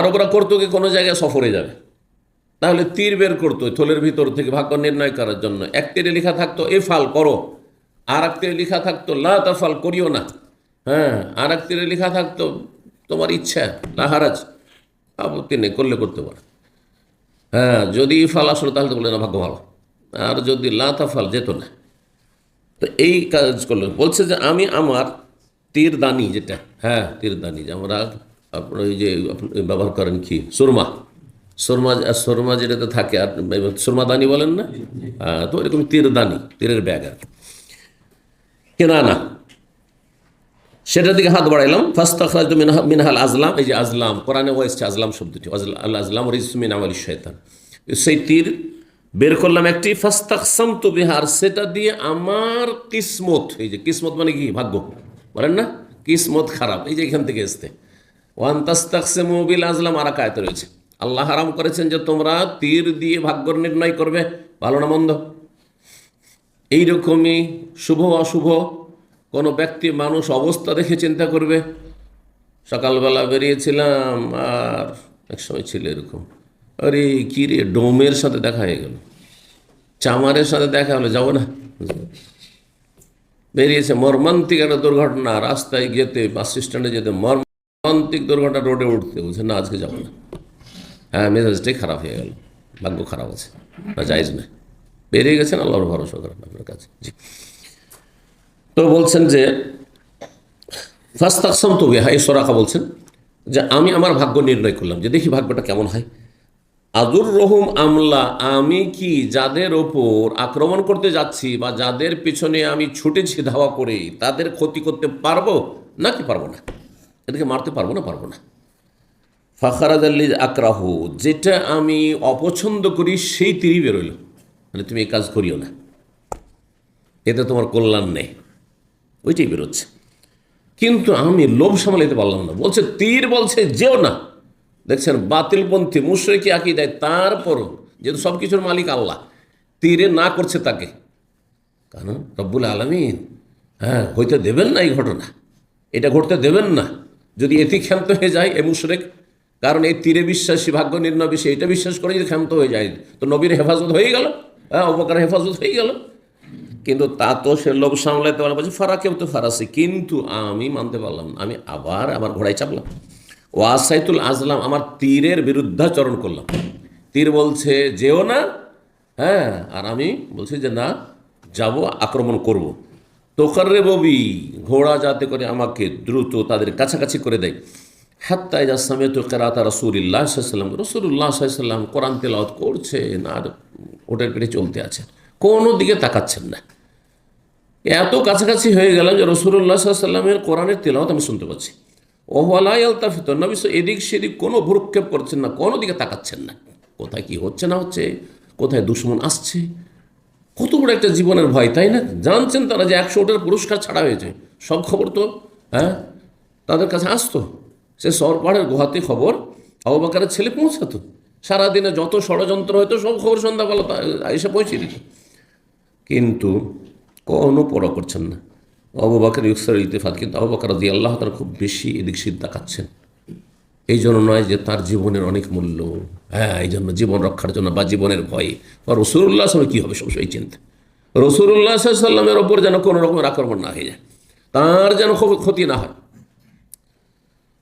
আরবরা করতো কি কোনো জায়গায় সফরে যাবে? তাহলে তীর বের করতো থলের ভিতর থেকে ভাগ্য নির্ণয় করার জন্য। এক তীরে লেখা থাকতো, এ ফাল করো। আর এক তীরে লেখা থাকতো, লা তাফাল করিও না। হ্যাঁ আর এক তীরে লেখা থাকতো, তোমার ইচ্ছা লাহারাজ আপত্তি নেই করলে করতে পারে। হ্যাঁ যদি ফাল আসলো তাহলে তো বলে না, ভাগ্য ভালো। আর যদি লা ফাল যেত না। তো এই কাজ করল। বলছে যে, আমি আমার তীর দানি যেটা হ্যাঁ তীর দানি যে, আমরা আপনার ওই যে ব্যবহার করেন কি? সুরমা। সুরমা সুরমা যেটাতে থাকে, আর সুরমা দানি বলেন না? তো এরকম তীর দানি তীরের ব্যাগ আর কেনা না সেটার দিকে হাত বাড়াইলাম। ফার্স্ট তখরাজ মিনহাল আজলাম। এই যে আজলাম, কোরআনে এসছে আজলাম শব্দটি। আল আজলাম রিজমিন আমল শয়তান। সেই তীর বের করলাম একটি। ফাস্তাকসাম তো বিহার সেটা দিয়ে আমার কিসমত, এই যে কিসমত মানে কি? ভাগ্য। বলেন না? কিসমত খারাপ। এই যে এখান থেকে এসতে ওয়ান মোবিল আজলাম, আর কায়তে রয়েছে। আল্লাহ হারাম করেছেন যে তোমরা তীর দিয়ে ভাগ্য নির্ণয় করবে। ভালো না মন্দ? এইরকমই শুভ অশুভ কোনো ব্যক্তি মানুষ অবস্থা দেখে চিন্তা করবে। সকালবেলা বেরিয়েছিলাম, আর এক সময় ছিল এরকম। আরে কী রে, ডোমের সাথে দেখা হয়ে গেল। চামারের সাথে দেখা হলো, যাব না। বেরিয়েছে মর্মান্তিক একটা দুর্ঘটনা, রাস্তায় যেতে বাস স্ট্যান্ডে যেতে মর্মান্তিক দুর্ঘটনা রোডে উঠতে বলছে না? আজকে যাব না। হ্যাঁ মেজাজটাই খারাপ হয়ে গেল। ভাগ্য খারাপ আছে, না যাইজ না। বেরিয়ে গেছেন, আল্লাহর ভরসা করেন আপনার কাছে। জি। তো বলছেন যে, ফাস্তাকসম তো বিহা, এই সোরাকা বলছেন যে, আমি আমার ভাগ্য নির্ণয় করলাম যে, দেখি ভাগ্যটা কেমন হয়। আদুর রহুম আমলা, আমি কি যাদের ওপর আক্রমণ করতে যাচ্ছি বা যাদের পিছনে আমি ছুটেছি ধাওয়া করে, তাদের ক্ষতি করতে পারব? নাকি পারব না? এদেরকে মারতে পারব না পারব না। ফাখারাজ আল্লি আকরাহু, যেটা আমি অপছন্দ করি, সেই তীরই বেরোইল মানে তুমি এই কাজ করিও না। এতে তোমার কল্যাণ নেই। ওইটাই বেরোচ্ছে। কিন্তু আমি লোভ সামলাইতে পারলাম না। বলছে, তীর বলছে, যেও না। দেখছেন, বাতিলপন্থী, মুশ্রেকি আঁকি দেয় তারপরও যেহেতু সব কিছুর মালিক আল্লাহ, তীরে না করছে তাকে। কারণ রব্বুল আলমিন হ্যাঁ হইতে দেবেন না এই ঘটনা। এটা ঘটতে দেবেন না। যদি এটি ক্ষান্ত হয়ে যায়, এ মুশরেক। কারণ এই তীরে বিশ্বাসী, ভাগ্য নির্ণয় বিষয় এটা বিশ্বাস করে যদি ক্ষান্ত হয়ে যায়। তো নবীর হেফাজত হয়ে গেল হ্যাঁ অপকার হেফাজত হয়ে গেল। কিন্তু তা তো সে লোভ সামলাইতে পারলাম বলছে ফারাকেও তো ফারাসি। কিন্তু আমি মানতে পারলাম আমি আবার আমার ঘোড়ায় চাপলাম। ওয়াসাইতুল আজলাম, আমার তীরের বিরুদ্ধাচরণ করলাম। তীর বলছে, যেও না হ্যাঁ আর আমি বলছি যে না, যাব, আক্রমণ করব। তোকারে ববি ঘোড়া যাতে করে আমাকে দ্রুত তাদের কাছাকাছি করে দেয়। হাত্তায় যা সামেত কেরাতা রসুল্লাহ সাল্লাম রসুল্লাহ সাল্লাম কোরআন তেলাওয়াত করছেন আর ওটার পেটে চলতে আছেন। কোনো দিকে তাকাচ্ছেন না। এত কাছাকাছি হয়ে গেলাম যে রসুল্লাহ সাল্লামের কোরআনের তেলাওয়াত আমি শুনতে পাচ্ছি। ওহলাই আলতাফিত নবী এদিক সেদিক কোনো ভ্রুক্ষেপ করছেন না, কোনো দিকে তাকাচ্ছেন না। কোথায় কি হচ্ছে না হচ্ছে, কোথায় দুশ্মন আসছে কত বড় একটা জীবনের ভয়, তাই না? জানছেন তারা যে একশো ওটার পুরস্কার ছাড়া হয়েছে। সব খবর তো হ্যাঁ? তাদের কাছে আসতো। সে সরপাড়ের গুহাতে খবর অবাকারের ছেলে পৌঁছাতো। সারাদিনে যত ষড়যন্ত্র হয়তো সব খবর সন্ধ্যাবেলা এসে পৌঁছে দিত। কিন্তু কোনো পড়া করছেন না। আবু বাকর ইউসার ইতেফাত কিন্তু আবু বাকর রাজি আল্লাহ তারা খুব বেশি এদিক সিদ্ধ তাকাচ্ছেন। এই জন্য নয় যে তার জীবনের অনেক মূল্য। হ্যাঁ এই জন্য জীবন রক্ষার জন্য বা জীবনের ভয়ে। বা রসুল্লাহ সময় কী হবে? সবসময় চিন্তা। রসুল্লাহ সাল্লামের ওপর যেন কোনো রকমের আক্রমণ না হয়ে যায়। তার যেন খুব ক্ষতি না হয়।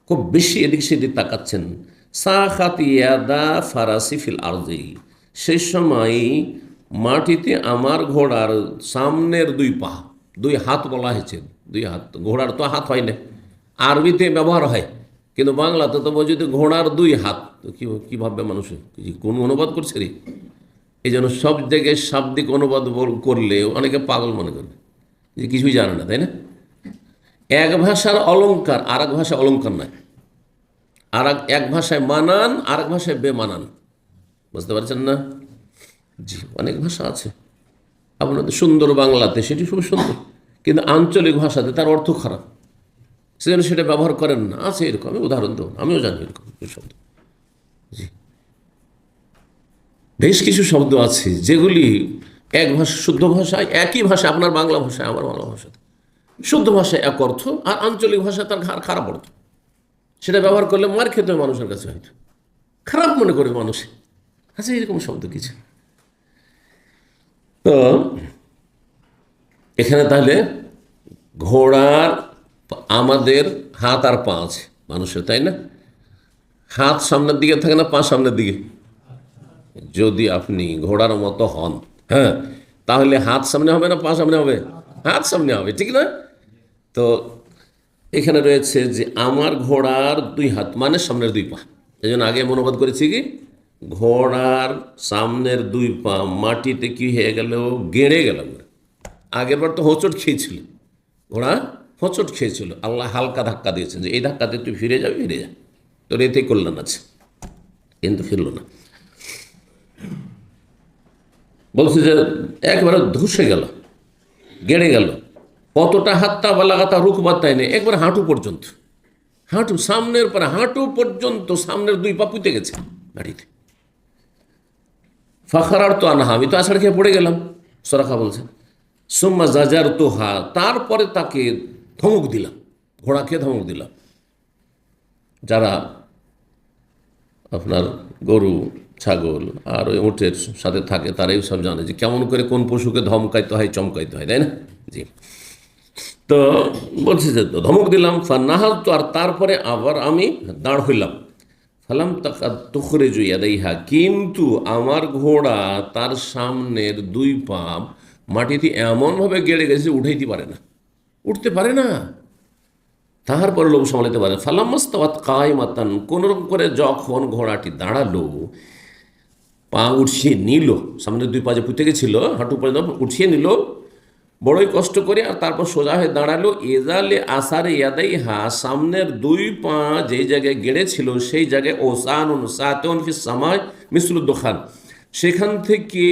খুব বেশি এদিক সেদিক তাকাচ্ছেন। সাখাত ইয়াদা ফারাসি ফিল আরজি সেই সময় মাটিতে আমার ঘোড়ার সামনের দুই পা, দুই হাত বলা হয়েছে। দুই হাত, ঘোড়ার তো হাত হয় না। আরবিতে ব্যবহার হয়। কিন্তু বাংলাতে তো বলছি ঘোড়ার দুই হাত, তো কী কী ভাববে মানুষ? কোন অনুবাদ করছে রে? এই জন্য সব জায়গায় শাব্দিক অনুবাদ করলে অনেকে পাগল মনে করবে। যে কিছুই জানে না, তাই না? এক ভাষার অলঙ্কার আর এক ভাষা অলংকার নয় আর এক ভাষায় মানান আর এক ভাষায় বেমানান। বুঝতে পারছেন না? জি, অনেক ভাষা আছে। আপনাদের সুন্দর বাংলাতে সেটি খুব সুন্দর। কিন্তু আঞ্চলিক ভাষাতে তার অর্থ খারাপ। সেজন্য সেটা ব্যবহার করেন না আছে এরকম। আমি উদাহরণ দেব আমিও জানি এরকম শব্দ। জি। বেশ কিছু শব্দ আছে, যেগুলি এক ভাষা শুদ্ধ ভাষায়, একই ভাষা আপনার বাংলা ভাষায়, আমার বাংলা ভাষাতে শুদ্ধ ভাষায় এক অর্থ, আর আঞ্চলিক ভাষায় তার খার- খারাপ অর্থ। সেটা ব্যবহার করলে মার খেতে মানুষের কাছে হয়তো খারাপ মনে করে মানুষ। আচ্ছা এরকম শব্দ কিছু। তো, এখানে তাহলে ঘোড়ার আমাদের হাত আর পা আছে মানুষের, তাই না? হাত সামনের দিকে থাকে না পা সামনের দিকে? যদি আপনি ঘোড়ার মতো হন হ্যাঁ তাহলে হাত সামনে হবে না পা সামনে হবে? হাত সামনে হবে, ঠিক না? তো এখানে রয়েছে যে আমার ঘোড়ার দুই হাত মানে সামনের দুই পা। এই জন্য আগে মনোবাদ করেছি কি? ঘোড়ার সামনের দুই পা মাটিতে কি হয়ে গেল? গেড়ে গেল। আগের বার তো হোঁচট খেয়েছিল। ঘোড়া হোঁচট খেয়েছিল। আল্লাহ হালকা ধাক্কা দিয়েছেন যে, এই ধাক্কাতে তুই ফিরে যাবি? ফিরে যা তোর এতে কল্যাণ আছে। কিন্তু ফিরল না। বলছে যে, একবারে ধসে গেল, গেড়ে গেল। কতটা হাতটা বা লাগাতা রুখ বাত্তায় নেই। একবার হাঁটু পর্যন্ত, হাঁটু, সামনের পরে, হাঁটু পর্যন্ত সামনের দুই পা পুঁতে গেছে গাড়িতে। ফাখারার তো আনহা, আমি তো আষাঢ় খেয়ে পড়ে গেলাম। সরাখা বলছে, সোম্মা জাজার তো হা তারপরে তাকে ধমক দিলাম, ঘোড়াকে ধমক দিলাম। যারা আপনার গরু, ছাগল আর ওই উঁটের সাথে থাকে, তারাই সব জানে যে কেমন করে কোন পশুকে ধমকাইতে হয়, চমকাইতে হয়, তাই না? জি। তো বলছি যে ধমক দিলাম ফান্নাহাল তো আর তারপরে আবার আমি দাঁড় হইলাম। ফালাম তাকা তুখরে জুইয়াদাইহা কিন্তু আমার ঘোড়া তার সামনের দুই পা মাটিতে এমনভাবে গেড়ে গেছে উঠাইতে পারে না। উঠতে পারে না। তারপরে লোক সামলাতে পারে ফালাম্মাস্তাওয়াত কায় মাতান কোনোরকম করে যখন ঘোড়াটি দাঁড়াল, পা উঠিয়ে নিল, সামনে দুই পা যে পুঁতে গেছিল, হাঁটু পর্যন্ত উঠিয়ে নিল, বড়ই কষ্ট করে আর তারপর সোজা হয়ে দাঁড়াল, এজালে আসারে ইয়াদাই হা সামনের দুই পা যেই জায়গায় গেড়েছিল, সেই জায়গায় ওসান সাতন ফি সামায় দোকান। সেখান থেকে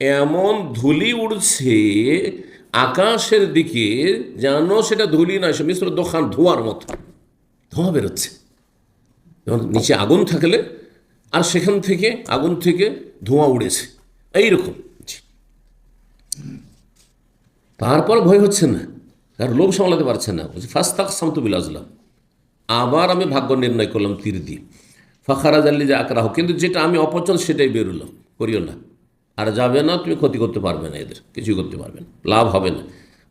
এমন ধুলি উড়ছে আকাশের দিকে যেন সেটা ধুলি নয়, সে মিশ্র দোকান ধোয়ার মতো। ধোঁয়া বেরোচ্ছে। যেমন নিচে আগুন থাকলে, আর সেখান থেকে, আগুন থেকে ধোঁয়া উড়েছে। এইরকম। তারপর ভয় হচ্ছে না। আর লোভ সামলাতে পারছে না। বলছে, ফাস্তাক সামতু বিলাজলাম আবার আমি ভাগ্য নির্ণয় করলাম তীর দিয়ে ফাখারাজ আল্লি যে আকরাহ। কিন্তু যেটা আমি অপছন্দ সেটাই বেরোলাম করিও না। আর যাবে না, তুমি ক্ষতি করতে পারবে না এদের, কিছুই করতে পারবে না, লাভ হবে না।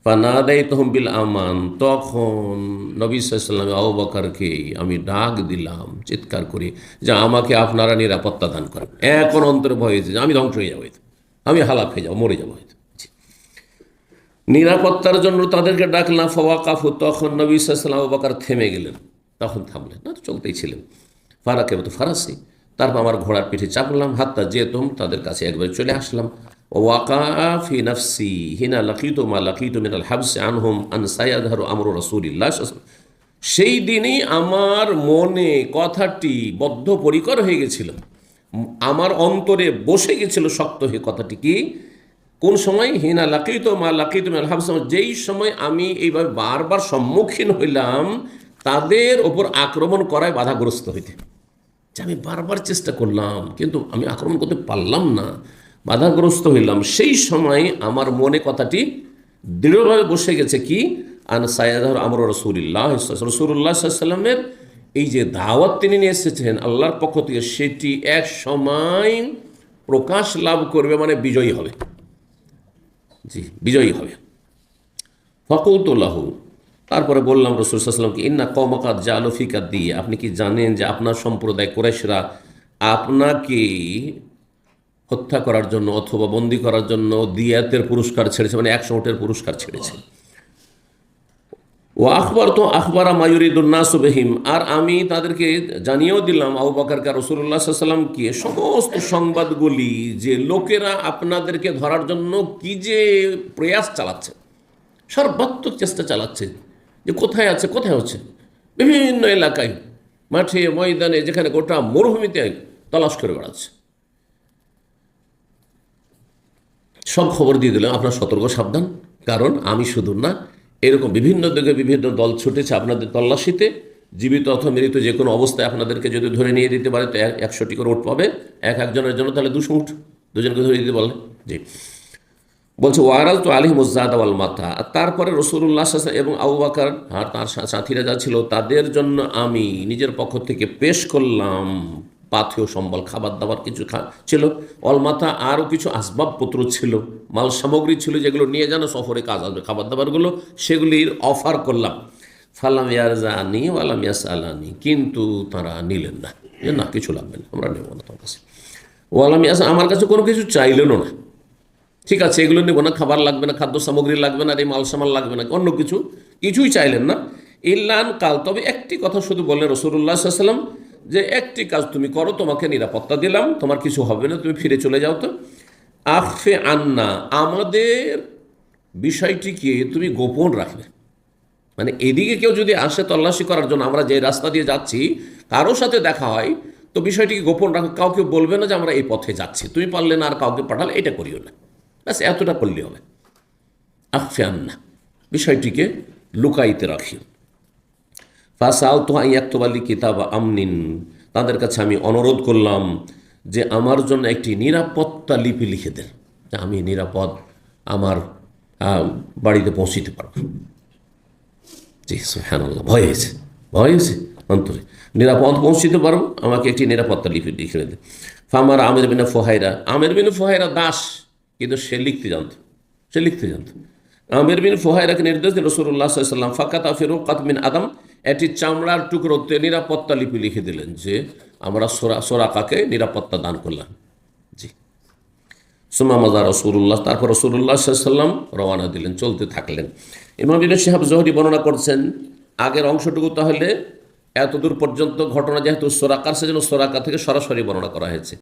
ফানাদাই তহবিল আমান, তখন নবী সাল্লামে আবু বকরকে আমি ডাক দিলাম, চিৎকার করি যে আমাকে আপনারা নিরাপত্তা দান করেন। এখন অন্তরে ভয় হয়েছে যে আমি ধ্বংস হয়ে যাব আমি হালাক হয়ে যাব, মরে যাব হয়তো নিরাপত্তার জন্য তাদেরকে ডাকলাম, ফওয়াকাফু, তখন নবী সাল্লাম আবু থেমে গেলেন। তখন থামলেন, না তো চলতেই ছিলেন। ফারাকে তো ফারাসি। তারপর আমার ঘোড়ার পিঠে চাপলাম, হাতটা যেতম, তাদের কাছে একবার চলে আসলাম। ও ওয়াকাফি নফসি হিনা লাকিত মা আন সেই দিনই আমার মনে কথাটি বদ্ধপরিকর হয়ে গেছিল। আমার অন্তরে বসে গেছিল শক্ত হয়ে কথাটি কি? কোন সময়? হিনা লাকিত মা লাকিত মিনাল যেই সময় আমি এইভাবে বারবার সম্মুখীন হইলাম, তাদের ওপর আক্রমণ করায় বাধাগ্রস্ত হইতে। যে আমি বারবার চেষ্টা করলাম, কিন্তু আমি আক্রমণ করতে পারলাম না, বাধাগ্রস্ত হইলাম। সেই সময় আমার মনে কথাটি দৃঢ়ভাবে বসে গেছে কি, আন সায়াদর আমর রসুল্লাহ রসুল্লাহ সাল্লামের এই যে দাওয়াত তিনি নিয়ে এসেছেন, আল্লাহর পক্ষ থেকে সেটি এক সময় প্রকাশ লাভ করবে মানে বিজয়ী হবে। জি, বিজয়ী হবে। ফকুতুল্লাহ তারপরে বললাম রসুল সাল্লামকে ইন্না কমকাত জালফিকাত দিয়ে আপনি কি জানেন যে আপনার সম্প্রদায় কোরেশরা আপনাকে হত্যা করার জন্য অথবা বন্দি করার জন্য দিয়াতের পুরস্কার ছেড়েছে মানে একশো ওটের পুরস্কার ছেড়েছে। ও আখবর তো আখবরা মায়ুরিদুল্নাসবেহিম আর আমি তাদেরকে জানিয়েও দিলাম, আবু বাকারকা রসুল্লাহ সাল্লামকে সমস্ত সংবাদগুলি যে লোকেরা আপনাদেরকে ধরার জন্য কি যে প্রয়াস চালাচ্ছে, সর্বাত্মক চেষ্টা চালাচ্ছে যে কোথায় আছে, কোথায় হচ্ছে? বিভিন্ন এলাকায়, মাঠে, ময়দানে, যেখানে গোটা মরুভূমিতে তলাশ করে বেড়াচ্ছে। সব খবর দিয়ে দিলাম, আপনার সতর্ক, সাবধান। কারণ আমি শুধু না, এরকম বিভিন্ন দিকে বিভিন্ন দল ছুটেছে আপনাদের তল্লাশিতে। জীবিত অথবা মৃত যে কোনো অবস্থায় আপনাদেরকে যদি ধরে নিয়ে দিতে পারে, তো এক- একশোটি করে উঠ পাবে। এক একজনের জন্য তাহলে দুশো উঠ দুজনকে ধরে দিতে বলে জি। বলছে ওয়ারাজ তো আলী মুজাদ আল মাথা আর তারপরে রসুল্লাহ এবং আবু বাকার আর তার সাথীরা যা ছিল, তাদের জন্য আমি নিজের পক্ষ থেকে পেশ করলাম পাথেয় সম্বল খাবার দাবার কিছু ছিল। অলমাথা আরও কিছু আসবাবপত্র ছিল, মাল সামগ্রী ছিল যেগুলো নিয়ে যান সফরে কাজ আসবে খাবার দাবারগুলো সেগুলির অফার করলাম। ফালাম ইয়ারজানি ওয়ালাম ইয়াস আলানি কিন্তু তারা নিলেন না। যে না, কিছু লাগবে না, আমরা নেব না তোমার কাছে। ওয়ালাম ইয়াস, আমার কাছে কোনো কিছু চাইলেনও না। ঠিক আছে, এগুলো নেব না, খাবার লাগবে না, খাদ্য সামগ্রী লাগবে না, আর এই মাল সামাল লাগবে না, অন্য কিছু, কিছুই চাইলেন না। ইল্লান কাল, তবে একটি কথা শুধু বললেন রসুল্লাহ সাল্লাম যে একটি কাজ তুমি করো, তোমাকে নিরাপত্তা দিলাম, তোমার কিছু হবে না, তুমি ফিরে চলে যাও তো। আফে আন্না, আমাদের বিষয়টিকে তুমি গোপন রাখবে। মানে এদিকে কেউ যদি আসে তল্লাশি করার জন্য, আমরা যে রাস্তা দিয়ে যাচ্ছি কারোর সাথে দেখা হয়, তো বিষয়টিকে গোপন রাখো, কাউকে বলবে না যে আমরা এই পথে যাচ্ছি। তুমি পারলে না আর কাউকে পাঠালে, এটা করিও না। ব্যাস, এতটা করলে হবে। আফে আন্না বিষয়টিকে লুকাইতে রাখিও। ফাসাল তো আইয়াক্তবালি কিতাব আমনিন, তাদের কাছে আমি অনুরোধ করলাম যে আমার জন্য একটি নিরাপত্তা লিপি লিখে দেন আমি নিরাপদ আমার বাড়িতে পৌঁছিতে পারব। হ্যাঁ ভয় হয়েছে ভয় হয়েছে, অন্তরে। নিরাপদ পৌঁছিতে পারব, আমাকে একটি নিরাপত্তা লিপি লিখে দেন। ফামার আমের বিনা ফোহাইরা, আমের বিনা ফোহাইরা দাস কিন্তু সে লিখতে জানত, সে লিখতে জানত। আমের বিন ফোহাইরাকে নির্দেশ দিল রসুল্লাহ সাল্লাম ফাকাত ফিরুক কাতমিন আদম একটি চামড়ার টুকরোতে নিরাপত্তা লিপি লিখে দিলেন যে আমরা সোরা, সোরাকাকে নিরাপত্তা দান করলাম। জি। সুমা মাজা রসুল্লাহ তারপর রসুল্লাহ সাল্লাম রওয়ানা দিলেন, চলতে থাকলেন। ইমাম বিন সাহেব জহরি বর্ণনা করছেন, আগের অংশটুকু তাহলে এতদূর পর্যন্ত ঘটনা যেহেতু সোরাকার, সেজন্য সোরাকা থেকে সরাসরি বর্ণনা করা হয়েছে।